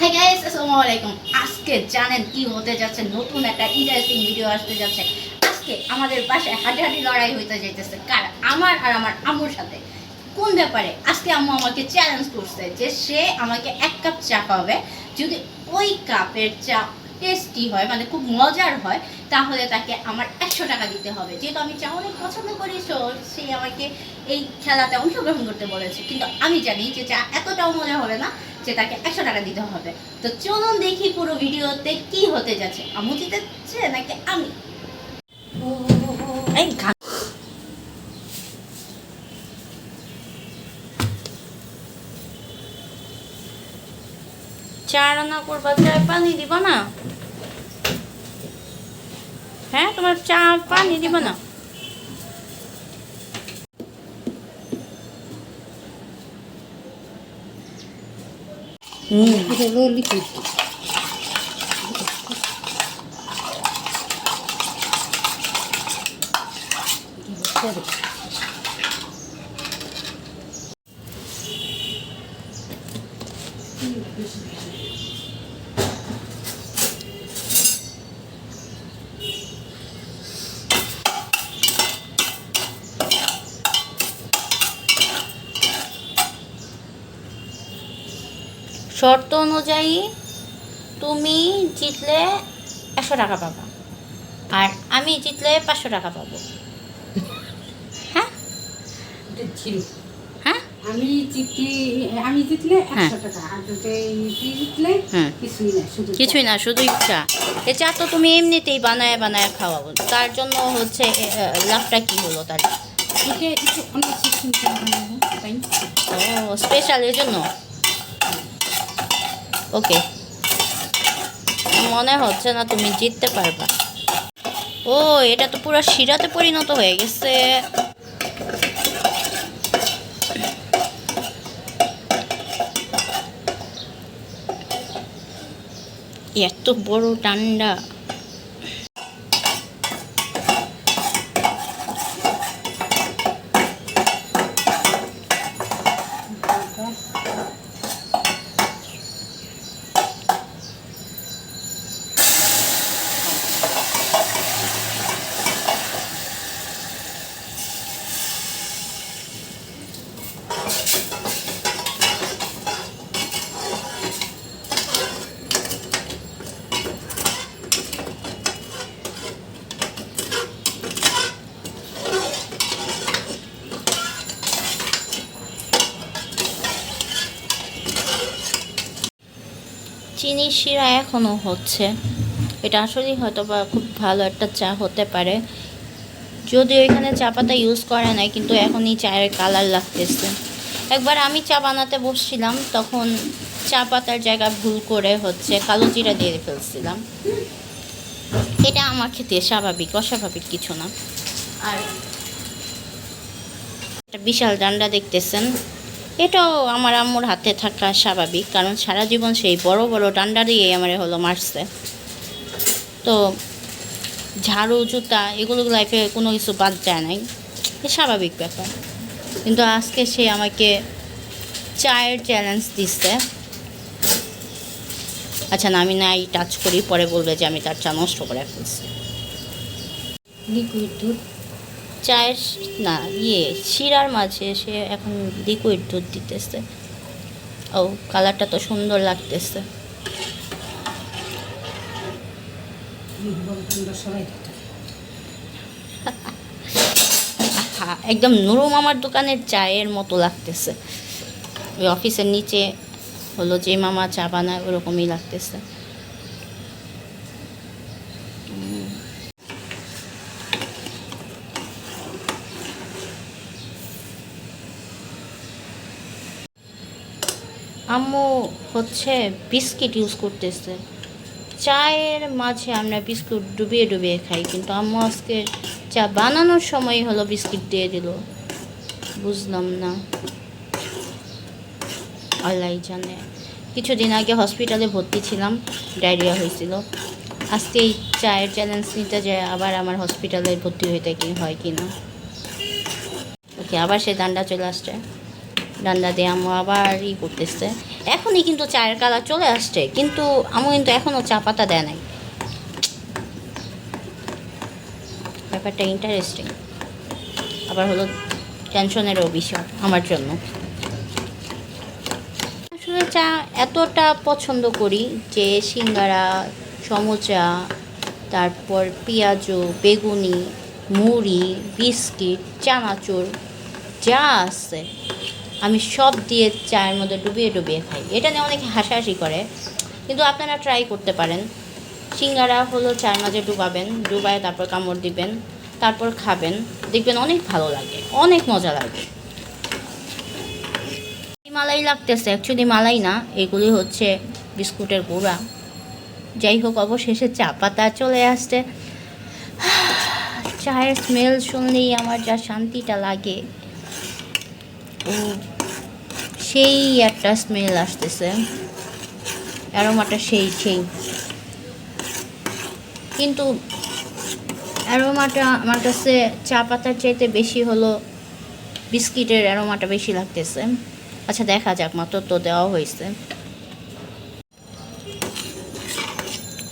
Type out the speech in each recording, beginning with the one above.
Hi guys আসসালামু আলাইকুম আজকে জানেন কি হতে যাচ্ছে? নতুন একটা ইন্টারেস্টিং ভিডিও আসতে যাচ্ছে। আজকে আমাদের বাসায় হাঁটাহাঁটি লড়াই হইতে যাইতেছে। কার? আমার আর আমার আম্মুর সাথে। কোন ব্যাপারে? আজকে আম্মু আমাকে চ্যালেঞ্জ করছে যে সে আমাকে এক কাপ চা পাবে যদি ওই কাপের চা টেস্টি হয় মানে খুব মজার হয়, তাহলে তাকে আমার একশো টাকা দিতে হবে। যেহেতু আমি চা অনেক পছন্দ করি, so সে আমাকে এই খেলাতে অংশগ্রহণ করতে বলেছে। কিন্তু আমি জানি যে চা এতটাও মজা হবে না, যে তাকে একশো টাকা দিতে হবে। তো চলুন দেখি পুরো ভিডিওতে কি হতে যাচ্ছে। আমু জিতেছে নাকি আমি? চা রান্না করবা, চায় পানি দিব না? হ্যাঁ তোমার চা পানি দিব না? Thank এটা শর্ত অনুযায়ী তুমি জিতলে একশো টাকা পাবা। আর আমি জিতলে পাঁচশো টাকা পাবো। হ্যাঁ হ্যাঁ? আমি জিতলে আমি জিতলে হ্যাঁ। একশো টাকা। আর জিতলে কিছুই না শুধু কিছুই না শুধুই চা এ চা তো তুমি এমনিতেই বানায় বানায় খাওয়াবো তার জন্য হচ্ছে লাভটা কি হলো তার? ও স্পেশাল এর জন্য? ওকে। মনে হচ্ছে না তুমি জিততে পারবা। ও, এটা তো পুরো শিরাতে পরিণত হয়ে গেছে। এত বড় ঠান্ডা চিনি শিরা এখনও হচ্ছে। এটা আসলেই হয়তো বা খুব ভালো একটা চা হতে পারে। যদিও এখানে চা পাতা ইউজ করে নাই, কিন্তু এখনই চায়ের কালার লাগতেছে। একবার আমি চা বানাতে বসছিলাম, তখন চা পাতার জায়গা ভুল করে হচ্ছে কালো জিরা দিয়ে ফেলছিলাম। এটা আমার ক্ষেত্রে স্বাভাবিক, অস্বাভাবিক কিছু না। আর একটা বিশাল ডান্ডা দেখতেছেন। এটাও আমার আম্মুর হাতে থাকা স্বাভাবিক, কারণ সারা জীবন সেই বড় বড় ডান্ডা দিয়ে আমার হলো মারছে। তো ঝাড়ু, জুতা এগুলো লাইফে কোনো কিছু বাদ যায় নাই। এ স্বাভাবিক ব্যাপার। কিন্তু আজকে সে আমাকে চায়ের চ্যালেঞ্জ দিচ্ছে। আচ্ছা না, আমি নাই টাচ করি, পরে বলবে যে আমি তার চা নষ্ট করে ফেলছি। লিকুইড দুধ। চায়ের না ইয়ে শিরার মাঝে সে এখন লিকুইড দুধ দিতেছে। ও কালারটা তো সুন্দর লাগতেছে। একদম নুরু মামার দোকানের চায়ের মতো লাগতেছে। ওই অফিসের নিচে হলো যে মামা চা বানায়, ওরকমই লাগতেছে। আম্মু হচ্ছে বিস্কিট ইউজ করতেছে। চায়ের মাঝে আমরা বিস্কুট ডুবিয়ে ডুবিয়ে খাই, কিন্তু আম্মু আজকে চা বানানোর সময় হলো বিস্কিট দিয়ে দিল। বুঝলাম না। আল্লাহ জানে। কিছুদিন আগে হসপিটালে ভর্তি ছিলাম, ডায়রিয়া হয়েছিল। আজকে এই চায়ের চ্যালেঞ্জ নিতে যায়, আবার আমার হসপিটালে ভর্তি হইতে কি হয় কি না ওকে, আবার সে দান্ডা চলে আসছে। ডান্ডা দিয়ে আমু আবার ই করতেছে। এখনই কিন্তু চায়ের কালার চলে আসছে, কিন্তু আমু কিন্তু এখনও চা পাতা দেয় নাই। ব্যাপারটা ইন্টারেস্টিং আবার হলো টেনশনেরও বিষয় আমার জন্য। আসলে চা এতটা পছন্দ করি যে সিঙ্গারা, সমোচা, তারপর পেঁয়াজু, বেগুনি, মুড়ি, বিস্কিট, চানাচুর, যা আছে। আমি সব দিয়ে চায়ের মধ্যে ডুবিয়ে ডুবিয়ে খাই। এটা নিয়ে অনেকে হাসাহাসি করে, কিন্তু আপনারা ট্রাই করতে পারেন। সিঙ্গারা হলো চায়ের মাঝে ডুবাবেন, ডুবায় তারপর কামড় দিবেন, তারপর খাবেন। দেখবেন অনেক ভালো লাগে, অনেক মজা লাগে। মালাই লাগতেছে অ্যাকচুয়ালি মালাই না, এগুলি হচ্ছে বিস্কুটের গুঁড়া। যাই হোক, অবশেষে চা পাতা চলে আসছে। চায়ের স্মেল শুনলেই আমার যা শান্তিটা লাগে। সেই একটা স্মেল আসতেছে। অ্যারোমাটা সেই সেই। কিন্তু অ্যারোমাটা আমার কাছে চা পাতার চাইতে বেশি হলো বিস্কিটের অ্যারোমাটা বেশি লাগতেছে। আচ্ছা দেখা যাক, মাত্র তো দেওয়া হয়েছে।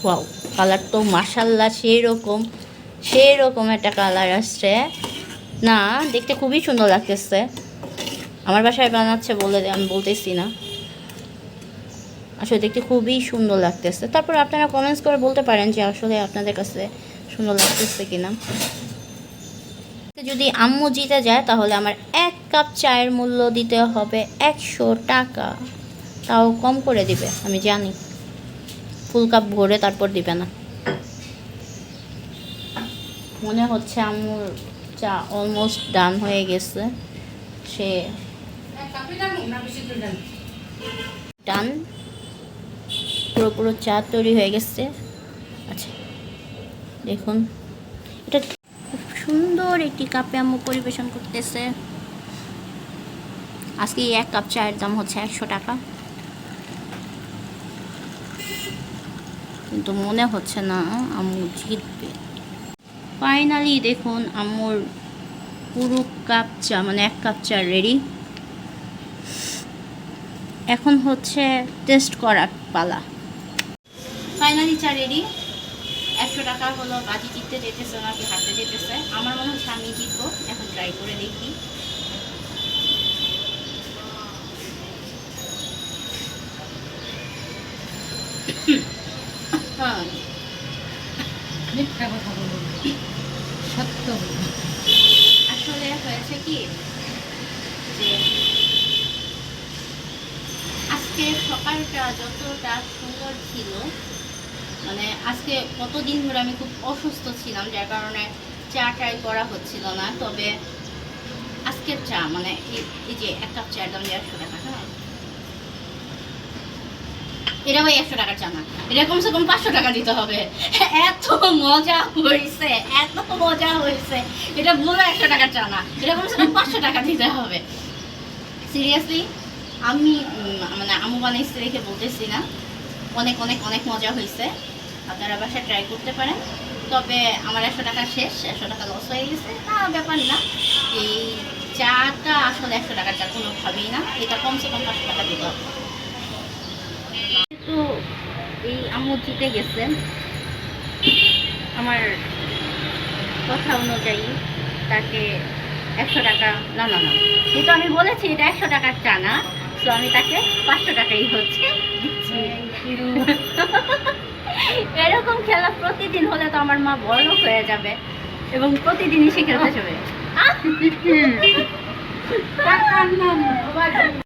ওয়াও কালার তো মাসাল্লা সেই রকম সেই রকম একটা কালার আসছে। না, দেখতে খুবই সুন্দর লাগতেছে। আমার বাসায় বানাচ্ছে বলে আমি বলতেছি না। আসলে দেখতে খুবই সুন্দর লাগতেছে। তারপর আপনারা কমেন্টস করে বলতে পারেন যে আসলে আপনাদের কাছে সুন্দর লাগতেছে কিনা। যদি আম্মু জিতে যায়, তাহলে আমার এক কাপ চায়ের মূল্য দিতে হবে একশো টাকা। তাও কম করে দিবে, আমি জানি। ফুল কাপ ভরে তারপর দিবে না। মনে হচ্ছে আম্মুর চা অলমোস্ট ডান হয়ে গেছে। সে ডান পুরো পুরো চা তৈরি হয়ে গেছে। আচ্ছা দেখুন। এটা খুব সুন্দর একটি কাপে আম্মু পরিবেশন করতেছে। আজকে এক কাপ চায়ের দাম হচ্ছে একশো টাকা। কিন্তু মনে হচ্ছে না আম্মু জিতবে। ফাইনালি দেখুন, আম্মুর পুরো কাপ চা মানে এক কাপ চা রেডি এখন হচ্ছে টেস্ট করার পালা। ফাইনালি চা রেডি একশো টাকা হলো বাজি জিততে যেতেছে নাকি হাঁটতে যেতেছে। আমার মনে হচ্ছে আমি জিতবো এখন ট্রাই করে দেখি। হ্যাঁ। মিথ্যা কথা বলব সত্য। আসলে হয়েছে কি যে আজকে সকালটা যতটা সুন্দর ছিল মানে আজকে কতদিন ধরে আমি খুব অসুস্থ ছিলাম, যার কারণে চা ট্রাই করা হচ্ছিল না। তবে আজকের চা মানে এই- যে এক কাপ চায়ের দাম দেড়শো টাকা হ্যাঁ? এটা একশো টাকার চা না এটা কমসে কম পাঁচশো টাকা দিতে হবে। এত মজা হয়েছে এত মজা হয়েছে এটা বলে একশো টাকার চা না, এটা কমসে কম পাঁচশো টাকা দিতে হবে। সিরিয়াসলি আমি মানে আমু বানাইছি রেখে বলতেছি না অনেক অনেক অনেক মজা হয়েছে আপনারা বাসায় ট্রাই করতে পারেন। তবে আমার একশো টাকা শেষ, একশো টাকা লস হয়ে গেছে। না ব্যাপার না। এই চাটা আসলে একশো টাকার চা কোনোভাবেই না। এটা কমসে কম পাঁচশো টাকা দিতে হবে। তো এই আম্মু জিতে গেছে, আমার কথা অনুযায়ী তাকে একশো টাকা, না না না। কিন্তু আমি বলেছি এটা একশো টাকার চা না তো আমি তাকে পাঁচশো টাকাই হচ্ছে দিচ্ছি। এরকম খেলা প্রতিদিন হলে তো আমার মা বড়লোক হয়ে যাবে এবং প্রতিদিনই সে খেলতে যাবে